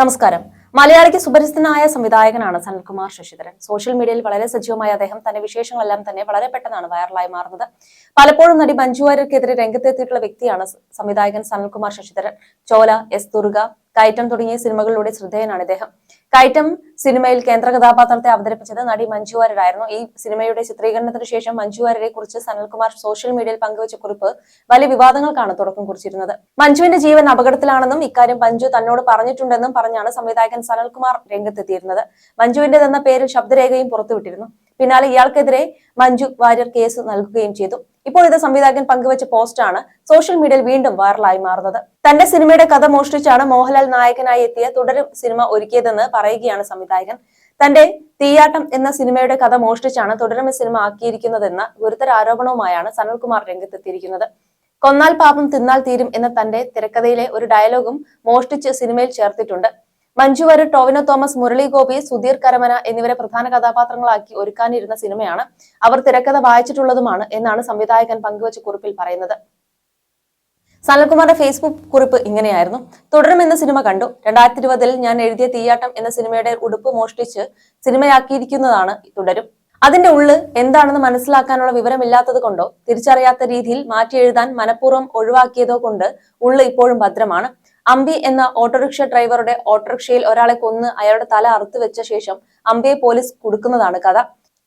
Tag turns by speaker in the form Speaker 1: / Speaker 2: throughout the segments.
Speaker 1: നമസ്കാരം. മലയാളിക്ക് സുപരിചിതനായ സംവിധായകനാണ് സനൽകുമാർ ശശിധരൻ. സോഷ്യൽ മീഡിയയിൽ വളരെ സജീവമായ അദ്ദേഹം തന്റെ വിശേഷങ്ങളെല്ലാം തന്നെ വളരെ പെട്ടെന്നാണ് വൈറലായി മാറുന്നത്. പലപ്പോഴും നടി മഞ്ജു വാര്യർക്കെതിരെ രംഗത്തെത്തിയിട്ടുള്ള വ്യക്തിയാണ് സംവിധായകൻ സനൽകുമാർ ശശിധരൻ. ചോല എസ് ദുർഗ കയറ്റം തുടങ്ങിയ സിനിമകളിലൂടെ ശ്രദ്ധേയനാണ് ഇദ്ദേഹം. കയറ്റം സിനിമയിൽ കേന്ദ്ര കഥാപാത്രത്തെ അവതരിപ്പിച്ചത് നടി മഞ്ജു വാര്യരായിരുന്നു. ഈ സിനിമയുടെ ചിത്രീകരണത്തിന് ശേഷം മഞ്ജു വാര്യരെ കുറിച്ച് സനൽകുമാർ സോഷ്യൽ മീഡിയയിൽ പങ്കുവച്ച കുറിപ്പ് വലിയ വിവാദങ്ങൾക്കാണ് തുടക്കം കുറിച്ചിരുന്നത്. മഞ്ജുവിന്റെ ജീവൻ അപകടത്തിലാണെന്നും ഇക്കാര്യം മഞ്ജു തന്നോട് പറഞ്ഞിട്ടുണ്ടെന്നും പറഞ്ഞാണ് സംവിധായകൻ സനൽകുമാർ രംഗത്തെത്തിയിരുന്നത്. മഞ്ജുവിന്റെതെന്ന പേരിൽ ശബ്ദരേഖയും പുറത്തുവിട്ടിരുന്നു. പിന്നാലെ ഇയാൾക്കെതിരെ മഞ്ജു വാര്യർ കേസ് നൽകുകയും ചെയ്തു. ഇപ്പോൾ ഇത് സംവിധായകൻ പങ്കുവച്ച പോസ്റ്റാണ് സോഷ്യൽ മീഡിയയിൽ വീണ്ടും വൈറലായി മാറുന്നത്. തന്റെ സിനിമയുടെ കഥ മോഷ്ടിച്ചാണ് മോഹൻലാൽ നായകനായി എത്തിയ തുടരും സിനിമ ഒരുക്കിയതെന്ന് പറയുകയാണ് സംവിധായകൻ. തന്റെ തീയാട്ടം എന്ന സിനിമയുടെ കഥ മോഷ്ടിച്ചാണ് തുടരും സിനിമ ആക്കിയിരിക്കുന്നതെന്ന ഗുരുതര ആരോപണവുമായാണ് സനൽകുമാർ രംഗത്തെത്തിയിരിക്കുന്നത്. കൊന്നാൽ പാപം തിന്നാൽ തീരും എന്ന തന്റെ തിരക്കഥയിലെ ഒരു ഡയലോഗും മോഷ്ടിച്ച് സിനിമയിൽ ചേർത്തിട്ടുണ്ട്. മഞ്ജു വാര്യർ ടോവിനോ തോമസ് മുരളി ഗോപി സുധീർ കരമന എന്നിവരെ പ്രധാന കഥാപാത്രങ്ങളാക്കി ഒരുക്കാനിരുന്ന സിനിമയാണ്. അവർ തിരക്കഥ വായിച്ചിട്ടുള്ളതുമാണ് എന്നാണ് സംവിധായകൻ പങ്കുവച്ച കുറിപ്പിൽ പറയുന്നത്. സനൽകുമാറിന്റെ ഫേസ്ബുക്ക് കുറിപ്പ് ഇങ്ങനെയായിരുന്നു. തുടരും എന്ന സിനിമ കണ്ടു. രണ്ടായിരത്തി ഇരുപതിൽ ഞാൻ എഴുതിയ തീയാട്ടം എന്ന സിനിമയുടെ ഉടുപ്പ് മോഷ്ടിച്ച് സിനിമയാക്കിയിരിക്കുന്നതാണ് തുടരും. അതിന്റെ ഉള്ള് എന്താണെന്ന് മനസ്സിലാക്കാനുള്ള വിവരമില്ലാത്തത് കൊണ്ടോ തിരിച്ചറിയാത്ത രീതിയിൽ മാറ്റി എഴുതാൻ മനഃപൂർവം ഒഴിവാക്കിയതോ കൊണ്ട് ഉള്ള് ഇപ്പോഴും ഭദ്രമാണ്. അമ്പി എന്ന ഓട്ടോറിക്ഷ ഡ്രൈവറുടെ ഓട്ടോറിക്ഷയിൽ ഒരാളെ കൊന്ന് അയാളുടെ തല അറുത്തു വെച്ച ശേഷം അമ്പിയെ പോലീസ് കൊടുക്കുന്നതാണ് കഥ.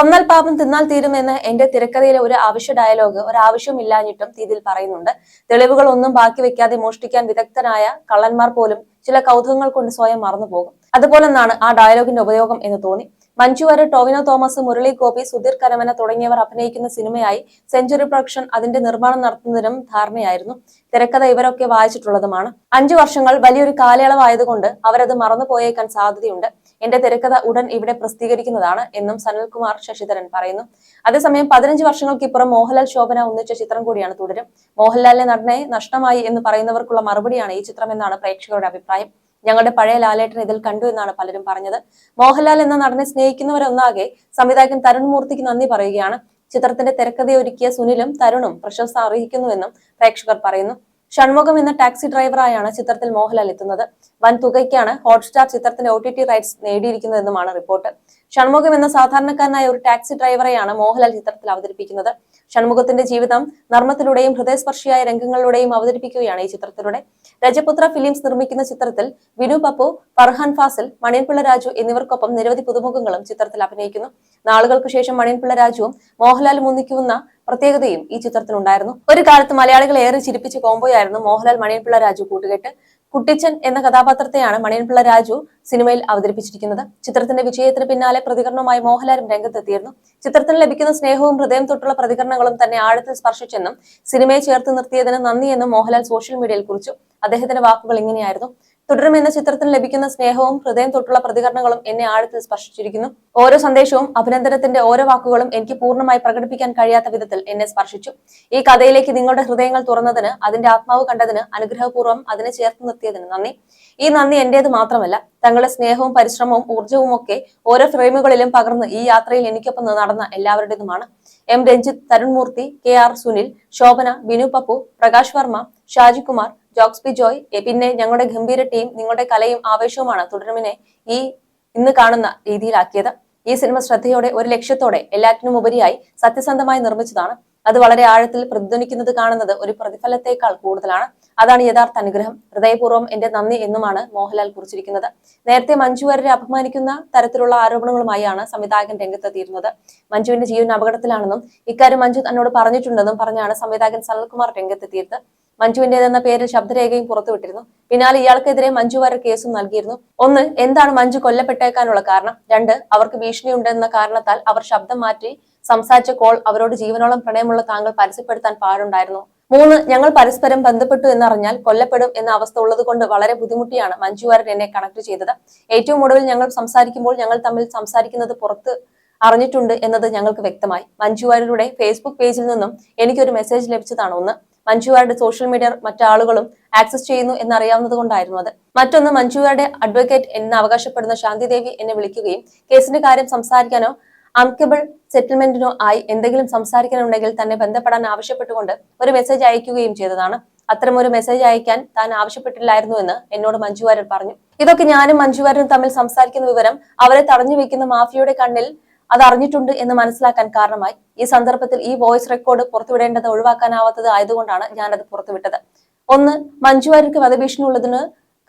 Speaker 1: കൊന്നാൽ പാപം തിന്നാൽ തീരുമെന്ന് എന്റെ തിരക്കഥയിലെ ഒരു ആവശ്യ ഡയലോഗ് ഒരു ആവശ്യമില്ലാഞ്ഞിട്ടും തീതിൽ പറയുന്നുണ്ട്. തെളിവുകൾ ഒന്നും ബാക്കി വെക്കാതെ മോഷ്ടിക്കാൻ വിദഗ്ധനായ കള്ളന്മാർ പോലും ചില കൗതുകങ്ങൾ കൊണ്ട് സ്വയം മറന്നുപോകും. അതുപോലെന്നാണ് ആ ഡയലോഗിന്റെ ഉപയോഗം എന്ന് തോന്നി. മഞ്ജു വാര്യർ ടോവിനോ തോമസ് മുരളി ഗോപി സുധീർ കരമന തുടങ്ങിയവർ അഭിനയിക്കുന്ന സിനിമയായി സെഞ്ചുറി പ്രൊഡക്ഷൻ അതിന്റെ നിർമ്മാണം നടത്തുന്നതിനും ധാരണയായിരുന്നു. തിരക്കഥ ഇവരൊക്കെ വായിച്ചിട്ടുള്ളതുമാണ്. അഞ്ചു വർഷങ്ങൾ വലിയൊരു കാലയളവായതുകൊണ്ട് അവരത് മറന്നുപോയേക്കാൻ സാധ്യതയുണ്ട്. എന്റെ തിരക്കഥ ഉടൻ ഇവിടെ പ്രസിദ്ധീകരിക്കുന്നതാണ് എന്നും സനൽകുമാർ ശശിധരൻ പറയുന്നു. അതേസമയം പതിനഞ്ച് വർഷങ്ങൾക്കിപ്പുറം മോഹൻലാൽ ശോഭന ഒന്നിച്ച ചിത്രം കൂടിയാണ് തുടരും. മോഹൻലാലിന്റെ നടനെ നഷ്ടമായി എന്ന് പറയുന്നവർക്കുള്ള മറുപടിയാണ് ഈ ചിത്രം എന്നാണ് പ്രേക്ഷകരുടെ അഭിപ്രായം. ഞങ്ങളുടെ പഴയ ലാലേട്ടൻ ഇതിൽ കണ്ടു എന്നാണ് പലരും പറഞ്ഞത്. മോഹൻലാൽ എന്ന നടനെ സ്നേഹിക്കുന്നവരൊന്നാകെ സംവിധായകൻ തരുൺ മൂർത്തിക്ക് നന്ദി പറയുകയാണ്. ചിത്രത്തിന്റെ തിരക്കഥയൊരുക്കിയ സുനിലും തരുണും പ്രശംസ അർഹിക്കുന്നുവെന്നും പ്രേക്ഷകർ പറയുന്നു. ഷൺമുഖം എന്ന ടാക്സി ഡ്രൈവറായാണ് ചിത്രത്തിൽ മോഹൻലാൽ എത്തുന്നത്. വൻ തുകയ്ക്കാണ് ഹോട്ട്സ്റ്റാർ ചിത്രത്തിന്റെ ഒ ടി ടി റൈറ്റ്സ് നേടിയിരിക്കുന്നതെന്നുമാണ് റിപ്പോർട്ട്. ഷൺമുഖം എന്ന സാധാരണക്കാരനായ ഒരു ടാക്സി ഡ്രൈവറെയാണ് മോഹൻലാൽ ചിത്രത്തിൽ അവതരിപ്പിക്കുന്നത്. ഷൺമുഖത്തിന്റെ ജീവിതം നർമ്മത്തിലൂടെയും ഹൃദയസ്പർശിയായ രംഗങ്ങളിലൂടെയും അവതരിപ്പിക്കുകയാണ് ഈ ചിത്രത്തിലൂടെ. രജപുത്ര ഫിലിംസ് നിർമ്മിക്കുന്ന ചിത്രത്തിൽ വിനു പപ്പു ഫർഹാൻ ഫാസിൽ മണിയൻപിള്ള രാജു എന്നിവർക്കൊപ്പം നിരവധി പുതുമുഖങ്ങളും ചിത്രത്തിൽ അഭിനയിക്കുന്നു. നാളുകൾക്ക് ശേഷം മണിയൻപിള്ള രാജുവും മോഹൻലാലും ഒന്നിക്കുന്ന പ്രത്യേകതയും ഈ ചിത്രത്തിലുണ്ടായിരുന്നു. ഒരു കാലത്ത് മലയാളികളെ ഏറെ ചിരിപ്പിച്ച കോംബോയായിരുന്നു മോഹൻലാൽ മണിയൻപിള്ള രാജു കൂട്ടുകെട്ട്. കുട്ടിച്ചൻ എന്ന കഥാപാത്രത്തെയാണ് മണിയൻപിള്ള രാജു സിനിമയിൽ അവതരിപ്പിച്ചിരിക്കുന്നത്. ചിത്രത്തിന്റെ വിജയത്തിന് പിന്നാലെ പ്രതികരണവുമായി മോഹൻലാലും രംഗത്തെത്തിയിരുന്നു. ചിത്രത്തിന് ലഭിക്കുന്ന സ്നേഹവും ഹൃദയം തൊട്ടുള്ള പ്രതികരണങ്ങളും തന്നെ ആഴത്തിൽ സ്പർശിച്ചെന്നും സിനിമയെ ചേർത്ത് നിർത്തിയതിന് നന്ദിയെന്നും മോഹൻലാൽ സോഷ്യൽ മീഡിയയിൽ കുറിച്ചു. അദ്ദേഹത്തിന്റെ വാക്കുകൾ ഇങ്ങനെയായിരുന്നു. തുടരും എന്ന ചിത്രത്തിന് ലഭിക്കുന്ന സ്നേഹവും ഹൃദയം തൊട്ടുള്ള പ്രതികരണങ്ങളും എന്നെ ആഴത്തിൽ സ്പർശിച്ചിരിക്കുന്നു. ഓരോ സന്ദേശവും അഭിനന്ദനത്തിന്റെ ഓരോ വാക്കുകളും എനിക്ക് പൂർണമായി പ്രകടിപ്പിക്കാൻ കഴിയാത്ത വിധത്തിൽ എന്നെ സ്പർശിച്ചു. ഈ കഥയിലേക്ക് നിങ്ങളുടെ ഹൃദയങ്ങൾ തുറന്നതിന് അതിന്റെ ആത്മാവ് കണ്ടതിന് അനുഗ്രഹപൂർവം അതിനെ ചേർത്ത് നിർത്തിയതിന് നന്ദി. ഈ നന്ദി എന്റേത് മാത്രമല്ല തങ്ങളുടെ സ്നേഹവും പരിശ്രമവും ഊർജവും ഒക്കെ ഓരോ ഫ്രെയിമുകളിലും പകർന്ന് ഈ യാത്രയിൽ എനിക്കൊപ്പം നടന്ന എല്ലാവരുടേതുമാണ്. M Ranjith Tharun Moorthy K R Sunil Shobhana Binu Pappu Prakash Varma Shajikumar Jakes Bejoy പിന്നെ ഞങ്ങളുടെ ഗംഭീര ടീം നിങ്ങളുടെ കലയും ആവേശവുമാണ്. തുടരുമിനെ ഈ ഇന്ന് കാണുന്ന രീതിയിലാക്കിയത്. ഈ സിനിമ ശ്രദ്ധയോടെ ഒരു ലക്ഷ്യത്തോടെ എല്ലാറ്റിനും ഉപരിയായി സത്യസന്ധമായി നിർമ്മിച്ചതാണ്. അത് വളരെ ആഴത്തിൽ പ്രതിധ്വനിക്കുന്നത് കാണുന്നത് ഒരു പ്രതിഫലത്തേക്കാൾ കൂടുതലാണ്. അതാണ് യഥാർത്ഥ അനുഗ്രഹം. ഹൃദയപൂർവം എന്റെ നന്ദി എന്നുമാണ് മോഹൻലാൽ കുറിച്ചിരിക്കുന്നത്. നേരത്തെ മഞ്ജു വാര്യരെ അപമാനിക്കുന്ന തരത്തിലുള്ള ആരോപണങ്ങളുമായാണ് സംവിധായകൻ രംഗത്തെത്തിയിരുന്നത്. മഞ്ജുവിന്റെ ജീവൻ അപകടത്തിലാണെന്നും ഇക്കാര്യം മഞ്ജു തന്നോട് പറഞ്ഞിട്ടുണ്ടെന്നും പറഞ്ഞാണ് സംവിധായകൻ സനൽകുമാർ രംഗത്തെത്തിയത്. മഞ്ജുവിന്റേതെന്ന പേരിൽ ശബ്ദരേഖയും പുറത്തുവിട്ടിരുന്നു പിന്നാലെ ഇയാൾക്കെതിരെ മഞ്ജു വാര്യർ കേസും നൽകിയിരുന്നു. ഒന്ന് എന്താണ് മഞ്ജു കൊല്ലപ്പെട്ടേക്കാനുള്ള കാരണം? രണ്ട് അവർക്ക് ഭീഷണിയുണ്ടെന്ന കാരണത്താൽ അവർ ശബ്ദം മാറ്റി സംസാരിച്ച കോൾ അവരോട് ജീവനോളം പ്രണയമുള്ള താങ്കൾ പരസ്യപ്പെടുത്താൻ പാടുണ്ടായിരുന്നു. മൂന്ന് ഞങ്ങൾ പരസ്പരം ബന്ധപ്പെട്ടു എന്നറിഞ്ഞാൽ കൊല്ലപ്പെടും എന്ന അവസ്ഥ ഉള്ളത് കൊണ്ട് വളരെ ബുദ്ധിമുട്ടിയാണ് മഞ്ജു വാര്യർ എന്നെ കണക്ട് ചെയ്തത്. ഏറ്റവും ഒടുവിൽ ഞങ്ങൾ സംസാരിക്കുമ്പോൾ ഞങ്ങൾ തമ്മിൽ സംസാരിക്കുന്നത് പുറത്ത് അറിഞ്ഞിട്ടുണ്ട് എന്നത് ഞങ്ങൾക്ക് വ്യക്തമായി. മഞ്ജു വാര്യരുടെ ഫേസ്ബുക്ക് പേജിൽ നിന്നും എനിക്കൊരു മെസ്സേജ് ലഭിച്ചതാണ് ഒന്ന്. മഞ്ജുവാരുടെ സോഷ്യൽ മീഡിയ മറ്റാളുകളും ആക്സസ് ചെയ്യുന്നു എന്നറിയാവുന്നത് കൊണ്ടായിരുന്നു അത്. മറ്റൊന്ന് മഞ്ജുവാരുടെ അഡ്വക്കേറ്റ് എന്ന് അവകാശപ്പെടുന്ന ശാന്തിദേവി എന്നെ വിളിക്കുകയും കേസിന്റെ കാര്യം സംസാരിക്കാനോ അംകബിൾ സെറ്റിൽമെന്റിനോ ആയി എന്തെങ്കിലും സംസാരിക്കാനുണ്ടെങ്കിൽ തന്നെ ബന്ധപ്പെടാൻ ആവശ്യപ്പെട്ടുകൊണ്ട് ഒരു മെസ്സേജ് അയക്കുകയും ചെയ്തതാണ്. അത്തരമൊരു മെസ്സേജ് അയക്കാൻ താൻ ആവശ്യപ്പെട്ടില്ലായിരുന്നു എന്ന് എന്നോട് മഞ്ജു വാര്യർ പറഞ്ഞു. ഇതൊക്കെ ഞാനും മഞ്ജു വാര്യരും തമ്മിൽ സംസാരിക്കുന്ന വിവരം അവരെ തടഞ്ഞു വെക്കുന്ന മാഫിയയുടെ കണ്ണിൽ അത് അറിഞ്ഞിട്ടുണ്ട് എന്ന് മനസ്സിലാക്കാൻ കാരണമായി. ഈ സന്ദർഭത്തിൽ ഈ വോയിസ് റെക്കോർഡ് പുറത്തുവിടേണ്ടത് ഒഴിവാക്കാനാവാത്തത് ആയതുകൊണ്ടാണ് ഞാനത് പുറത്തുവിട്ടത്. ഒന്ന് മഞ്ജു വാര്യർക്ക് വധഭീഷണി ഉള്ളതിന്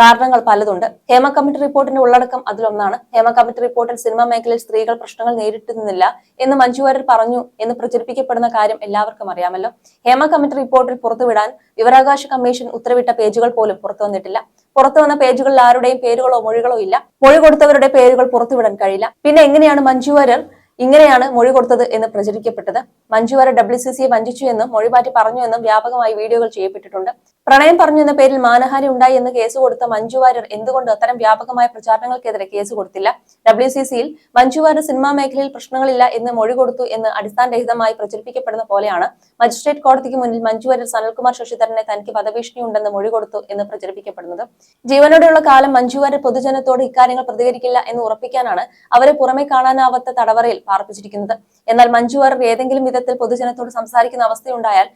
Speaker 1: കാരണങ്ങൾ പലതുണ്ട്. ഹേമ കമ്മിറ്റി റിപ്പോർട്ടിന്റെ ഉള്ളടക്കം അതിലൊന്നാണ്. ഹേമ കമ്മിറ്റി റിപ്പോർട്ടിൽ സിനിമാ മേഖലയിൽ സ്ത്രീകൾ പ്രശ്നങ്ങൾ നേരിട്ടുന്നില്ല എന്ന് മഞ്ജു വാര്യർ പറഞ്ഞു എന്ന് പ്രചരിപ്പിക്കപ്പെടുന്ന കാര്യം എല്ലാവർക്കും അറിയാമല്ലോ. ഹേമ കമ്മിറ്റി റിപ്പോർട്ടിൽ പുറത്തുവിടാൻ വിവരാവകാശ കമ്മീഷൻ ഉത്തരവിട്ട പേജുകൾ പോലും പുറത്തു വന്നിട്ടില്ല. പുറത്തു വന്ന പേജുകളിൽ ആരുടെയും പേരുകളോ മൊഴികളോ ഇല്ല. മൊഴി കൊടുത്തവരുടെ പേരുകൾ പുറത്തുവിടാൻ കഴിയില്ല. പിന്നെ എങ്ങനെയാണ് മഞ്ജു വാര്യർ ഇങ്ങനെയാണ് മൊഴി കൊടുത്തത് എന്ന് പ്രചരിക്കപ്പെട്ടത്? മഞ്ജു വാര്യർ ഡബ്ല്യു സി സിയെ വഞ്ചിച്ചു എന്നും മൊഴി മാറ്റി പറഞ്ഞു എന്നും വ്യാപകമായി വീഡിയോകൾ ചെയ്യപ്പെട്ടിട്ടുണ്ട്. പ്രണയം പറഞ്ഞു എന്ന പേരിൽ മാനഹാനി ഉണ്ടായി എന്ന് കേസ് കൊടുത്ത മഞ്ജു വാര്യർ എന്തുകൊണ്ട് അത്തരം വ്യാപകമായ പ്രചാരണങ്ങൾക്കെതിരെ കേസ് കൊടുത്തില്ല? ഡബ്ല്യു സി സിയിൽ മഞ്ജു വാര്യർ സിനിമാ മേഖലയിൽ പ്രശ്നങ്ങളില്ല എന്ന് മൊഴി കൊടുത്തു എന്ന് അടിസ്ഥാനരഹിതമായി പ്രചരിപ്പിക്കപ്പെടുന്ന പോലെയാണ്. മജിസ്ട്രേറ്റ് കോടതിക്ക് മുന്നിൽ മഞ്ജു വാര്യർ സനൽകുമാർ ശശിധരനെ തനിക്ക് വധഭീഷണി ഉണ്ടെന്ന് മൊഴി കൊടുത്തു എന്ന് പ്രചരിപ്പിക്കപ്പെടുന്നത്. ജീവനോടെയുള്ള കാലം മഞ്ജു വാര്യർ പൊതുജനത്തോട് ഇക്കാര്യങ്ങൾ പ്രതികരിക്കില്ല എന്ന് ഉറപ്പിക്കാനാണ് അവരെ പുറമെ കാണാനാവാത്ത തടവറയിൽ പാർപ്പിച്ചിരിക്കുന്നത്. എന്നാൽ മഞ്ജു വാര്യർ ഏതെങ്കിലും വിധത്തിൽ പൊതുജനത്തോട് സംസാരിക്കുന്ന അവസ്ഥയുണ്ടായാൽ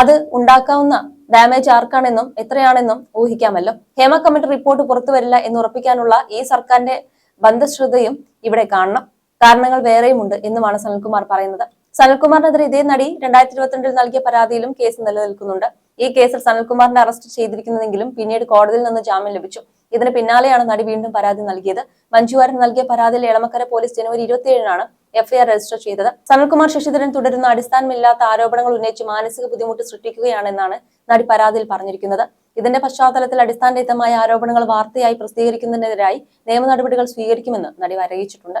Speaker 1: അത് ഉണ്ടാക്കാവുന്ന ഡാമേജ് ആർക്കാണെന്നും എത്രയാണെന്നും ഊഹിക്കാമല്ലോ. ഹേമ കമ്മിറ്റി റിപ്പോർട്ട് പുറത്തു വരില്ല എന്ന് ഉറപ്പിക്കാനുള്ള ഈ സർക്കാരിന്റെ ബന്ധശ്രദ്ധയും ഇവിടെ കാണണം. കാരണങ്ങൾ വേറെയുമുണ്ട് എന്നുമാണ് സനൽകുമാർ പറയുന്നത്. സനൽകുമാറിനെതിരെ ഇതേ നടി രണ്ടായിരത്തി ഇരുപത്തിരണ്ടിൽ നൽകിയ പരാതിയിലും കേസ് നിലനിൽക്കുന്നുണ്ട്. ഈ കേസിൽ സനൽകുമാറിനെ അറസ്റ്റ് ചെയ്തിരിക്കുന്നതെങ്കിലും പിന്നീട് കോടതിയിൽ നിന്ന് ജാമ്യം ലഭിച്ചു. ഇതിന് പിന്നാലെയാണ് നടി വീണ്ടും പരാതി നൽകിയത്. മഞ്ജുവാരൻ നൽകിയ പരാതിയിൽ എളമക്കര പോലീസ് ജനുവരി ഇരുപത്തിയേഴിനാണ് എഫ്ഐആർ രജിസ്റ്റർ ചെയ്തത്. സനൽകുമാർ ശശിധരൻ തുടരുന്ന അടിസ്ഥാനമില്ലാത്ത ആരോപണങ്ങൾ ഉന്നയിച്ച് മാനസിക ബുദ്ധിമുട്ട് സൃഷ്ടിക്കുകയാണെന്നാണ് നടി പരാതിയിൽ പറഞ്ഞിരിക്കുന്നത്. ഇതിന്റെ പശ്ചാത്തലത്തിൽ അടിസ്ഥാനരഹിതമായ ആരോപണങ്ങൾ വാർത്തയായി പ്രസിദ്ധീകരിക്കുന്നതിനെതിരായി നിയമ നടപടികൾ സ്വീകരിക്കുമെന്ന് നടി അറിയിച്ചിട്ടുണ്ട്